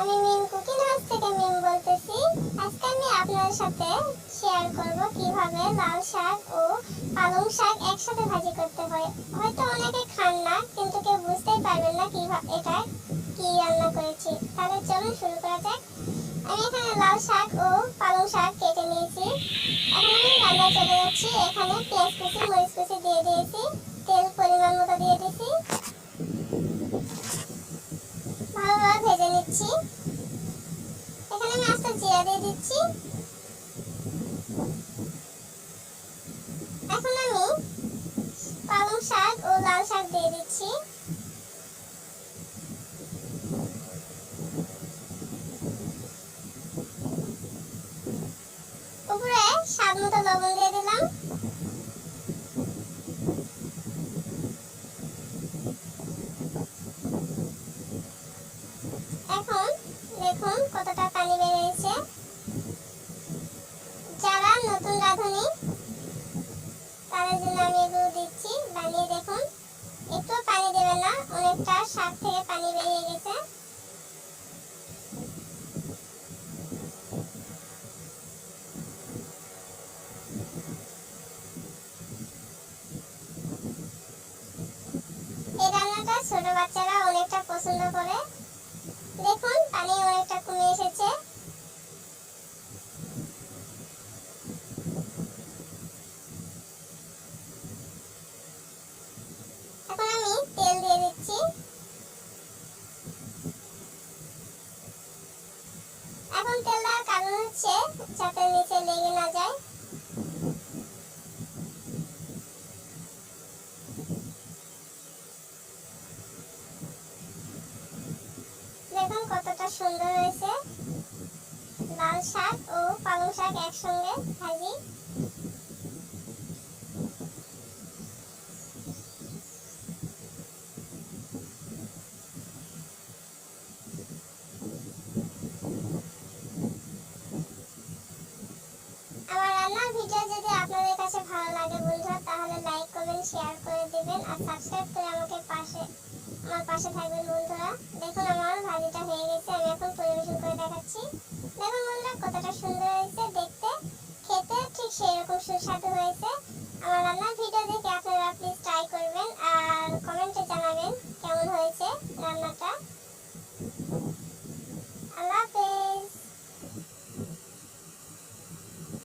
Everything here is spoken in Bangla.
আমি মিম কুকিং হাউস থেকে মিম বলতেছি। আজকে আমি আপনাদের সাথে শেয়ার করব কীভাবে লাল শাক ও পালং শাক একসাথে ভাজি করতে হয়। হয়তো অনেকে খান না, কিন্তু কেউ বুঝতেই পারবেন না কীভাবে এটা কি রান্না করেছি। তাহলে চলুন শুরু করা যাক। আমি এখানে লাল শাক ও পালং শাক কেটে নিয়েছি। এখন আমি রান্না চলে যাচ্ছি। এখানে পেঁয়াজ কুচি, মরিচ কুচি নিচ্ছি এখানে আমি জিরা দিয়ে দিচ্ছি। এখন আমি পালং শাক ও লাল শাক দিয়ে দিচ্ছি। জন্য আমি এগুলো দিচ্ছি। বানিয়ে দেখুন। একটু পানি না, অনেকটা থেকে পানি বেরিয়ে গেছে। ছোট বাচ্চারা অনেকটা পছন্দ করে দেখুন পানি অনেকটা কমে এসেছে এখন আমি তেল দিয়ে দিচ্ছি এখন হচ্ছে যাতে নিচে লেগে না যায়। দেখুন কতটা সুন্দর হয়েছে। লাল শাক ও পালং শাক একসঙ্গে ভাজি। ভালো লাগে বন্ধুরা, তাহলে লাইক করবেন শেয়ার করে দিবেন, আর সাবস্ক্রাইব করে আমাকে পাশে, আমার পাশে থাকবেন বন্ধুরা। দেখুন আমার ভাজিটা হয়ে গেছে, আমি এখন পরিবেশন করে দেখাচ্ছি। দেখুন বন্ধুরা কতটা সুন্দর হয়েছে, দেখতে। খেতে ঠিক সেই রকম সুস্বাদু হয়েছে।